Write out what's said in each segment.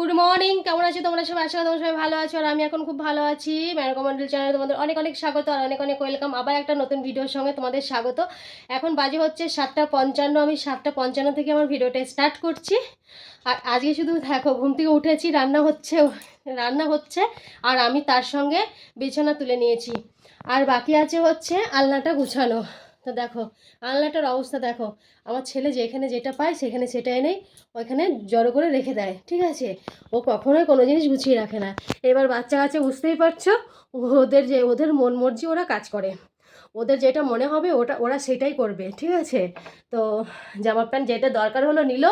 Good morning কেমন আছো? তোমরা সবাই? আশা তোমরা সবাই ভালো আছো, আর আমি এখন খুব ভালো আছি। ম্যানকো মন্ডল চ্যানেলে তোমাদের অনেক অনেক স্বাগত, আর অনেক অনেক ওয়েলকাম আবার একটা নতুন ভিডিওর সঙ্গে তোমাদের স্বাগত। এখন বাজে হচ্ছে সাতটা পঞ্চান্ন, আমি সাতটা পঞ্চান্ন থেকে আমার ভিডিওটা স্টার্ট করছি। আর আজকে শুধু দেখো, ঘুম থেকে উঠেছি, রান্না হচ্ছে রান্না হচ্ছে, আর আমি তার সঙ্গে বিছানা তুলে নিয়েছি। আর বাকি আছে হচ্ছে আলনাটা গুছানো। তো দেখো, আলনাটার অবস্থা দেখো। আমার ছেলে যেখানে যেটা পায়, সেখানে সেটা এনেই ওইখানে জড়ো করে রেখে দেয়, ঠিক আছে? ও কখনোই কোনো জিনিস গুছিয়ে রাখে না। এবার বাচ্চা কাছে বুঝতেই পারছ, ওদের যে, ওদের মন মর্জি ওরা কাজ করে। ওদের যেটা মনে হবে ওটা, ওরা সেটাই করবে, ঠিক আছে? তো জামা প্যান্ট যেটা দরকার হলো নিল,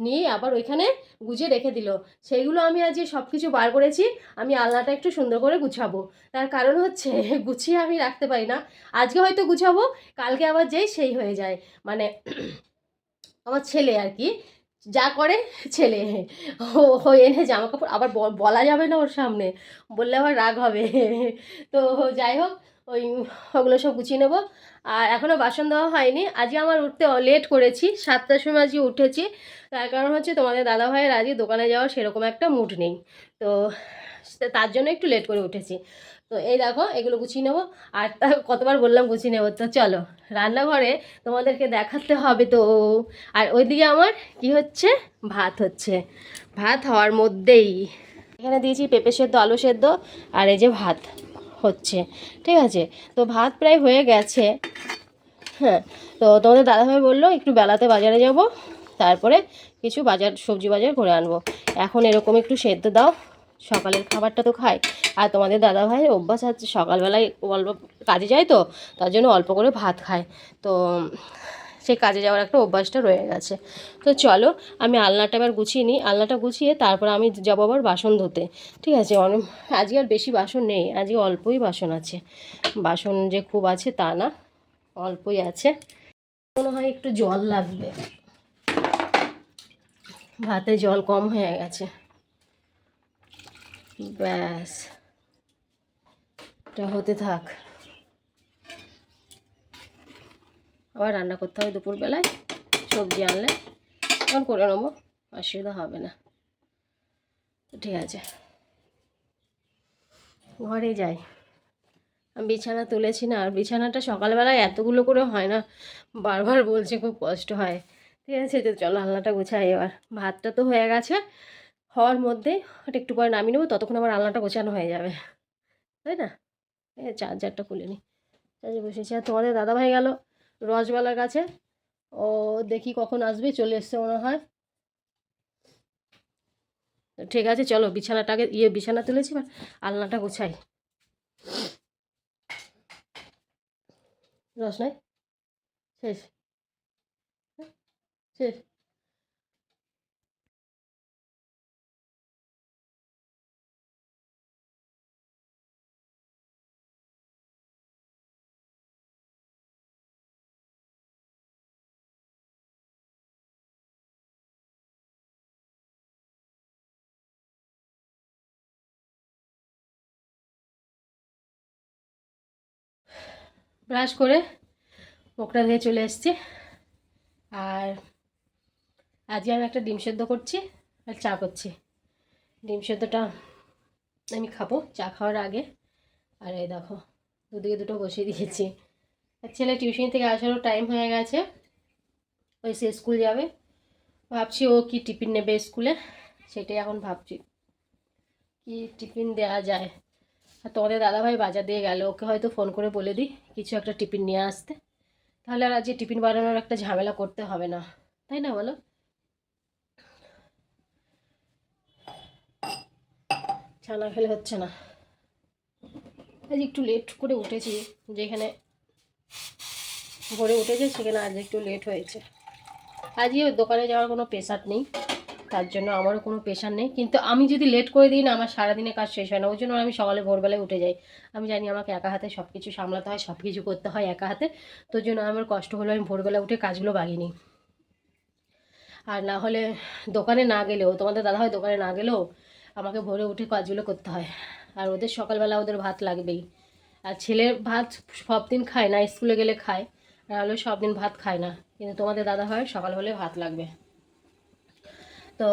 নিয়ে আবার ওইখানে গুছিয়ে রেখে দিল। সেইগুলো আমি আজকে সব কিছু বার করেছি, আমি আলনাটা একটু সুন্দর করে গুছাবো। তার কারণ হচ্ছে গুছিয়ে আমি রাখতে পারি না। আজকে হয়তো গুছাবো, কালকে আবার যেই সেই হয়ে যায়। মানে আমার ছেলে আর কি যা করে ছেলে। ও এনে জামা কাপড়, আবার বলা যাবে না ওর সামনে। বললে আবার রাগ হবে। তো যাই হোক, ওই ওগুলো সব গুছিয়ে নেব। আর এখনও বাসন দেওয়া হয়নি। আজকে আমার উঠতে লেট করেছি। সাতটার সময় আজকে উঠেছি। তার কারণ হচ্ছে তোমাদের দাদাভাইয়ের আজকে দোকানে যাওয়ার সেরকম একটা মুড নেই। তো তার জন্য একটু লেট করে উঠেছি। তো এই দেখো, এগুলো গুছিয়ে নেব। আর তা কতবার বললাম গুছিয়ে নেব, তো চলো। রান্নাঘরে তোমাদেরকে দেখাতে হবে তো। আর ওইদিকে আমার কি হচ্ছে? ভাত হচ্ছে। ভাত হওয়ার মধ্যেই। এখানে দিয়েছি পেঁপে সেদ্ধ, আলু সেদ্ধ, আর এই যে ভাত হচ্ছে। ঠিক আছে? তো ভাত প্রায় হয়ে গেছে। হ্যাঁ তো তোমাদের দাদাভাই বলল, একটু বেলাতে বাজারে যাব। তারপরে কিছু বাজার, সবজি বাজার করে আনব। এখন এরকম একটু সেদ্ধ দাও। সকালের খাবারটা তো খায়। আর তোমাদের দাদা দাদাভাইয়ের অভ্যাস আছে, সকালবেলায় অল্প কাজে যায় তো, তার জন্য অল্প করে ভাত খায়। তো সেই কাজে যাওয়ার একটা অভ্যাসটা রয়ে গেছে। তো চলো, আমি আলনাটা এবার গুছিয়ে নিই। আলনাটা গুছিয়ে তারপর আমি যাব আবার বাসন ধুতে। ঠিক আছে অনেক আজকে আর বেশি বাসন নেই, আজকে অল্পই বাসন আছে। বাসন যে খুব আছে তা না, অল্পই আছে। মনে হয় একটু জল লাগবে। ভাতে জল কম হয়ে গেছে। ব্যাস। এটা হতে থাক। আবার রান্না করতে হবে দুপুরবেলায়। সবজি আনলে তখন করে নেব, অসুবিধা হবে না। ঠিক আছে। ঘরে যাই। বিছানা তুলেছি না, আর বিছানাটা সকালবেলায় এতগুলো করে হয় না, বারবার বলছে খুব কষ্ট হয়। ঠিক আছে চলো আলনাটা গোছাই এবার। ভাতটা তো হয়ে গেছে হওয়ার মধ্যে ওটা একটু পরে নামিয়ে নেব, ততক্ষণ আমার আলনাটা গোছানো হয়ে যাবে। তাই না? চার্জারটা খুলে নিই চার্জে বসেছি আর তোমাদের দাদাভাই গেল রসবালার কাছে। ও দেখি কখন আসবে, চলে এসছে মনে হয়। ঠিক আছে, চলো বিছানাটাকে ইয়ে বিছানা তুলেছি, এবার আলনাটা গোছাই। রস নাই? শেষ? শেষ। ব্রাশ করে মুখটা ধুয়ে চলে এসেছি। আর আজকে আমি একটা ডিম সেদ্ধ করছি আর চা করছি। ডিম সেদ্ধটা আমি খাব, চা খাওয়ার আগে। আর এই দেখো, দুদিকে দুটো বসিয়ে দিয়েছি। আর ছেলে টিউশন থেকে আসারও টাইম হয়ে গেছে। ওই সে স্কুল যাবে। ভাবছি ও কি টিফিন নেবে স্কুলে? সেটাই এখন ভাবছি। কি টিফিন দেওয়া যায়? আর তোমাদের দাদাভাই বাজার দিয়ে গেল, ওকে হয়তো ফোন করে বলে দিই, কিছু একটা টিফিন নিয়ে আসতে। তাহলে আর আজকে টিফিন বানানোর একটা ঝামেলা করতে হবে না, তাই না বলো? ছানা খেলে হচ্ছে না। আজ একটু লেট করে উঠেছি, যেখানে ভোরে উঠেছে সেখানে আজ একটু লেট হয়েছে। আজকে দোকানে যাওয়ার কোনো প্রেশার নেই। তার জন্য আমারও কোনো প্রেশার নেই। কিন্তু আমি যদি লেট করে দিই না, আমার সারাদিনে কাজ শেষ হয় না। ওই জন্য আমি সকালে ভোরবেলায় উঠে যাই। আমি জানি আমাকে একা হাতে সব কিছু সামলাতে হয় সব কিছু করতে হয় একা হাতে। তোর জন্য আমার কষ্ট হলো আমি ভোরবেলা উঠে কাজগুলো বাগিয়ে নিই। আর না হলে দোকানে না গেলেও, তোমাদের দাদা হয় দোকানে না গেলেও আমাকে ভোরে উঠে কাজগুলো করতে হয়। আর ওদের সকালবেলা ওদের ভাত লাগবেই। আর ছেলের ভাত সব দিন খায় না, স্কুলে গেলে খায়। আর হলে সব দিন ভাত খায় না। কিন্তু তোমাদের দাদা হয় সকাল হলে ভাত লাগবে। তো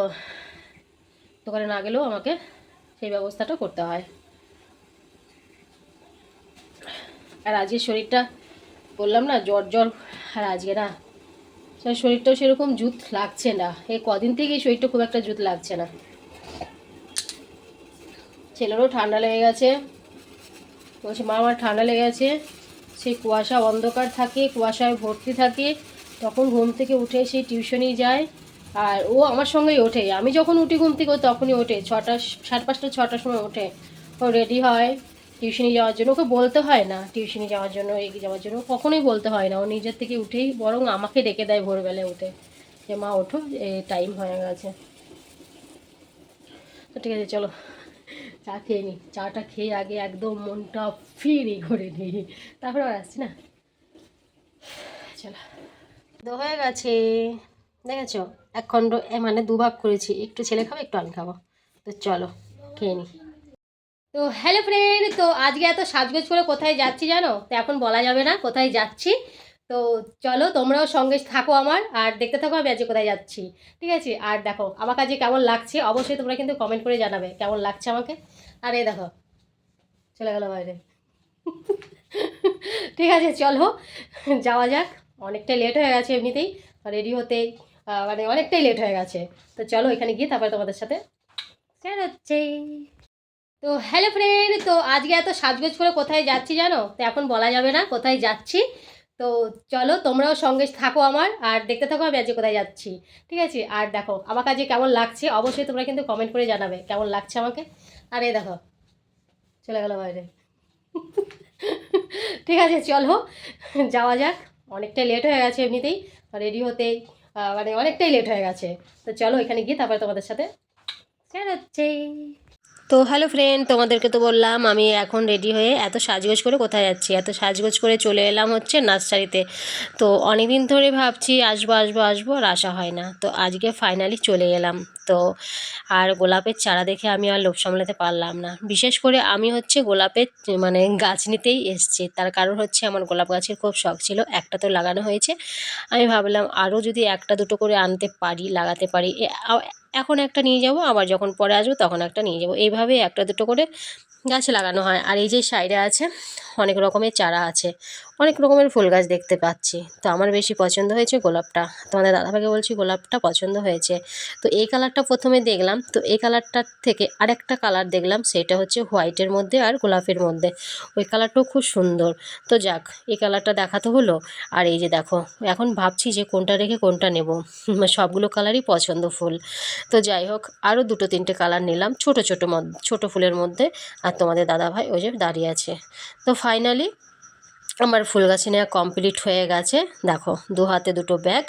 দোকানে না গেলেও আমাকে সেই ব্যবস্থাটা করতে হয়। আর আজকে শরীরটা বললাম না, জ্বর জ্বর, আর আজকে না শরীরটাও সেরকম জুত লাগছে না। এই কদিন থেকেই শরীরটা খুব একটা জুত লাগছে না। ছেলেরও ঠান্ডা লেগে গেছে। বলছে, মা, আমার ঠান্ডা লেগে গেছে। সেই কুয়াশা অন্ধকার থাকে, কুয়াশায় ভর্তি থাকে। তখন ঘুম থেকে উঠে সেই টিউশনেই যায়। আর ও আমার সঙ্গেই ওঠে। আমি যখন উঠি ঘুম থেকে তখনই ওঠে। ছটা, সাড়ে পাঁচটা, ছটার সময় ওঠে। ও রেডি হয় টিউশনি যাওয়ার জন্য। ওকে বলতে হয় না টিউশনি যাওয়ার জন্য, এগিয়ে যাওয়ার জন্য। কখনোই বলতে হয় না। ও নিজের থেকে উঠেই বরং আমাকে ডেকে দেয় ভোরবেলায় উঠে। যে, মা, ওঠো। এই টাইম হয়ে গেছে। তো ঠিক আছে, চলো। চা খেয়ে নিই চাটা খেয়ে আগে একদম মনটা ফ্রি করে নিই। তারপরে আবার আসছি না? চলো। হয়ে গেছে। দেখেছ? এক খণ্ড মানে দুভাগ করেছি। একটু ছেলে খাব, একটু আমি খাব। তো চলো, খেয়ে নিই তো হ্যালো ফ্রেন্ড তো আজকে এত সাজগোজ করে কোথায় যাচ্ছি জানো? তো এখন বলা যাবে না কোথায় যাচ্ছি। তো চলো, তোমরাও সঙ্গে থাকো আমার, আর দেখতে থাকো আমি আজকে কোথায় যাচ্ছি। ঠিক আছে? আর দেখো, আমার কাছে কেমন লাগছে, অবশ্যই তোমরা কিন্তু কমেন্ট করে জানাবে, কেমন লাগছে আমাকে। আর এই দেখো, চলে গেল বাইরে। ঠিক আছে, চলো, যাওয়া যাক। অনেকটাই লেট হয়ে গেছে এমনিতেই রেডি হতেই। মানে অনেকটাই লেট হয়ে গেছে। তো চলো এখানে গিয়ে তারপরে তোমাদের সাথে শেয়ার হচ্ছে। তো হ্যালো ফ্রেন্ড তো আজকে এত সাজগোজ করে কোথায় যাচ্ছি জানো? তো এখন বলা যাবে না কোথায় যাচ্ছি। তো চলো তোমরাও সঙ্গে থাকো আমার, আর দেখতে থাকো আমি আজকে কোথায় যাচ্ছি। ঠিক আছে? আর দেখো, আমার কাছে কেমন লাগছে, অবশ্যই তোমরা কিন্তু কমেন্ট করে জানাবে কেমন লাগছে আমাকে। আর এই দেখো, চলে গেল বাইরে। ঠিক আছে, চলো, যাওয়া যাক। অনেকটাই লেট হয়ে গেছে এমনিতেই রেডি হতেই। মানে অনেকটাই লেট হয়ে গেছে। তো চলো এখানে গিয়ে তারপরে তোমাদের সাথে শেয়ার হচ্ছে। তো হ্যালো ফ্রেন্ড তোমাদেরকে তো বললাম, আমি এখন রেডি হয়ে এত সাজগোজ করে কোথায় যাচ্ছি? এত সাজগোজ করে চলে এলাম হচ্ছে নার্সারিতে। তো অনেক দিন ধরে ভাবছি আসব আসব আসব, আর আসা হয় না। তো আজকে ফাইনালি চলে এলাম। তো আর গোলাপের চারা দেখে আমি আর লোভ সামলাতে পারলাম না। বিশেষ করে আমি হচ্ছে গোলাপের মানে গাছ নিতেই এসছি। তার কারণ হচ্ছে আমার গোলাপ গাছের খুব শখ ছিল, একটা তো লাগানো হয়েছে। আমি ভাবলাম আরও যদি একটা দুটো করে আনতে পারি, লাগাতে পারি। এখন একটা নিয়ে যাব, আবার যখন পরে আসব তখন একটা নিয়ে যাব। এইভাবে একটা দুটো করে গাছ লাগানো হয়। আর এই যে সাইডে আছে, অনেক রকমের চারা আছে। অনেক রকমের ফুল গাছ দেখতে পাচ্ছি। তো আমার বেশি পছন্দ হয়েছে গোলাপটা। তোমাদের দাদাভাইকে বলছি গোলাপটা পছন্দ হয়েছে। তো এই কালারটা প্রথমে দেখলাম। তো এই কালারটার থেকে আরেকটা কালার দেখলাম, সেটা হচ্ছে হোয়াইটের মধ্যে আর গোলাপের মধ্যে। ওই কালারটাও খুব সুন্দর। তো যাক, এই কালারটা দেখাতে হলো। আর এই যে দেখো, এখন ভাবছি যে কোনটা রেখে কোনটা নেব। সবগুলো কালারই পছন্দ ফুল। তো যাই হোক, আরও দুটো তিনটে কালার নিলাম। ছোট ছোট ছোটো ফুলের মধ্যে। আর তোমাদের দাদাভাই ওই যে দাঁড়িয়ে আছে। তো ফাইনালি আমার ফুল গাছ নেওয়া কমপ্লিট হয়ে গেছে। দেখো, দু হাতে দুটো ব্যাগ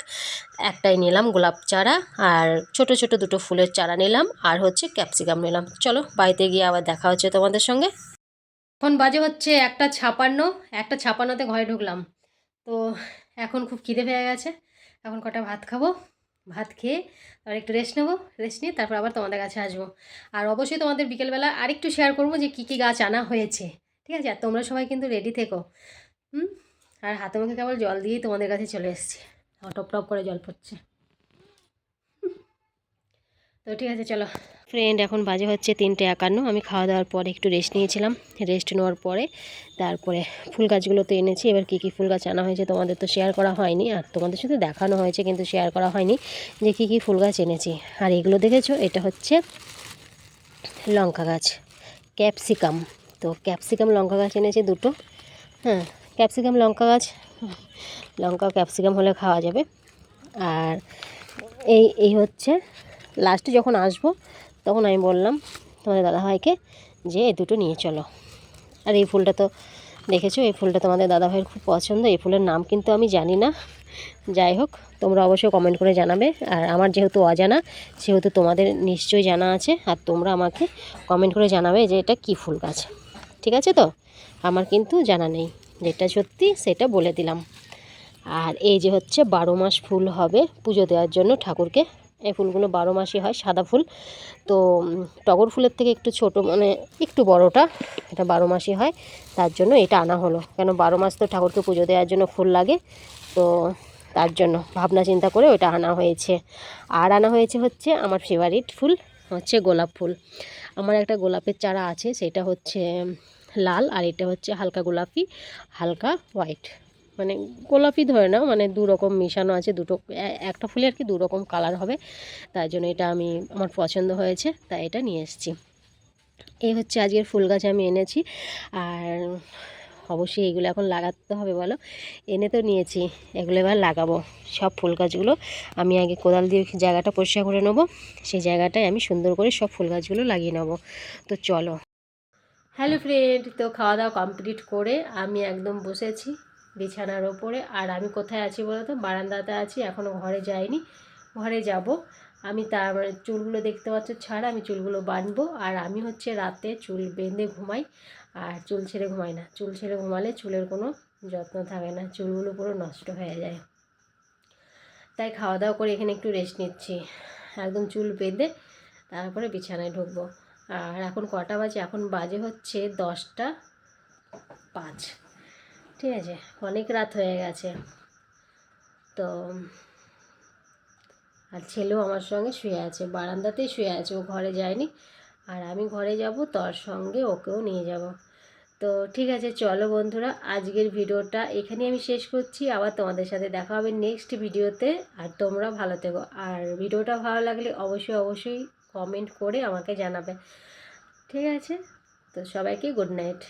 একটাই নিলাম গোলাপ চারা আর ছোট ছোট দুটো ফুলের চারা নিলাম আর হচ্ছে ক্যাপসিকাম নিলাম। চলো, বাড়িতে গিয়ে আবার দেখা হচ্ছে তোমাদের সঙ্গে। এখন বাজে হচ্ছে একটা ছাপান্ন, একটা ছাপান্নতে ঘরে ঢুকলাম। তো এখন খুব খিদে পেয়ে গেছে। এখন কটা ভাত খাব? ভাত খেয়ে তারপর একটু রেস্ট নেব রেস্ট নিয়ে তারপর আবার তোমাদের কাছে আসব। আর অবশ্যই তোমাদের বিকেলবেলা আরেকটু শেয়ার করব যে কী কী গাছ আনা হয়েছে, ঠিক আছে? আর তোমরা সবাই কিন্তু রেডি থেকো। হুম? আর হাতে মুখে কেবল জল দিয়েই তোমাদের কাছে চলে এসছে। টপ টপ করে জল পড়ছে। তো ঠিক আছে, চলো। ফ্রেন্ড এখন বাজে হচ্ছে তিনটে একান্ন। আমি খাওয়া দাওয়ার পরে একটু রেস্ট নিয়েছিলাম। রেস্ট নেওয়ার পরে তারপরে ফুল গাছগুলো তো এনেছি। এবার কী কী ফুল গাছ আনা হয়েছে তোমাদের তো শেয়ার করা হয়নি। আর তোমাদের সাথে দেখানো হয়েছে, কিন্তু শেয়ার করা হয়নি যে কী কী ফুল গাছ এনেছি। আর এগুলো দেখেছ? এটা হচ্ছে লঙ্কা গাছ। ক্যাপসিকাম। তো ক্যাপসিকাম লঙ্কা গাছ এনেছি দুটো। হ্যাঁ ক্যাপসিকাম লঙ্কা গাছ। লঙ্কা ক্যাপসিকাম হলে খাওয়া যাবে। আর এই এই হচ্ছে লাস্টে যখন আসব তখন আমি বললাম তোমাদের দাদাভাইকে যে এই দুটো নিয়ে চলো। আর এই ফুলটা তো দেখেছ, এই ফুলটা তোমাদের দাদাভাইয়ের খুব পছন্দ, এই ফুলের নাম কিন্তু আমি জানি না। যাই হোক, তোমরা অবশ্যই কমেন্ট করে জানাবে। আর আমার যেহেতু অজানা, সেহেতু তোমাদের নিশ্চয়ই জানা আছে, আর তোমরা আমাকে কমেন্ট করে জানাবে যে এটা কী ফুল গাছ। ঠিক আছে তো? আমার কিন্তু জানা নেই, যেটা সত্যি সেটা বলে দিলাম। আর এই যে হচ্ছে বারো মাস ফুল হবে পুজো দেওয়ার জন্য ঠাকুরকে। এই ফুলগুলো বারো মাসই হয়, সাদা ফুল। তো টগর ফুলের থেকে একটু ছোট মানে একটু বড়টা, এটা বারো মাসই হয়, তার জন্য এটা আনা হলো। কেন বারো মাস তো ঠাকুরকে পুজো দেওয়ার জন্য ফুল লাগে, তো তার জন্য ভাবনা চিন্তা করে ওটা আনা হয়েছে। আর আনা হয়েছে হচ্ছে আমার ফেভারিট ফুল, হচ্ছে গোলাপ ফুল। আমার একটা গোলাপের চারা আছে, সেটা হচ্ছে লাল, আর এটা হচ্ছে হালকা গোলাপি, হালকা হোয়াইট মানে গোলাপি ধরে নাও মানে দু রকম মেশানো আছে দুটো একটা ফুলে আর কি দু রকম কালার হবে। তাই জন্য এটা আমি, আমার পছন্দ হয়েছে, তাই এটা নিয়ে এসেছি। এই হচ্ছে আজকের ফুল গাছ আমি এনেছি। আর অবশ্যই এগুলো এখন লাগাতে হবে বলো। এনে তো নিয়েছি, এগুলো এবার লাগাবো। সব ফুল গাছগুলো আমি আগে কোদাল দিয়ে জায়গাটা পরিষ্কার করে নেব। সেই জায়গাটায় আমি সুন্দর করে সব ফুল গাছগুলো লাগিয়ে নেব। তো চলো। হ্যালো ফ্রেন্ড তো খাওয়া দাওয়া কমপ্লিট করে আমি একদম বসেছি। বিছানার ওপরে। আর আমি কোথায় আছি বলো তো? বারান্দাতে আছি এখনও ঘরে যাইনি। ঘরে যাব। আমি তার মানে চুলগুলো দেখতে পাচ্ছ, ছাড়া, আমি চুলগুলো বাঁধবো আর আমি হচ্ছে রাতে চুল বেঁধে ঘুমাই। আর চুল ছেড়ে ঘুমাই না। চুল ছেড়ে ঘুমালে চুলের কোনো যত্ন থাকে না। চুলগুলো পুরো নষ্ট হয়ে যায়। তাই খাওয়া দাওয়া করে এখানে একটু রেস্ট নিচ্ছি। একদম চুল বেঁধে তারপরে বিছানায় ঢুকবো। আর এখন কটা বাজে? এখন বাজে হচ্ছে দশটা পাঁচ। ঠিক আছে, অনেক রাত হয়ে গেছে। তো, আর ছেলেও আমার সঙ্গে শুয়ে আছে, বারান্দাতেই শুয়ে আছে, ও ঘরে যায়নি। আর আমি ঘরে যাব, তার সঙ্গে ওকেও নিয়ে যাব। তো ঠিক আছে, চলো বন্ধুরা, আজকের ভিডিওটা এখানেই আমি শেষ করছি। আবার তোমাদের সাথে দেখা হবে নেক্সট ভিডিওতে। আর তোমরা ভালো থেকো। আর ভিডিওটা ভালো লাগলে অবশ্যই অবশ্যই কমেন্ট করে আমাকে জানাবে। ঠিক আছে? তো সবাইকে গুড নাইট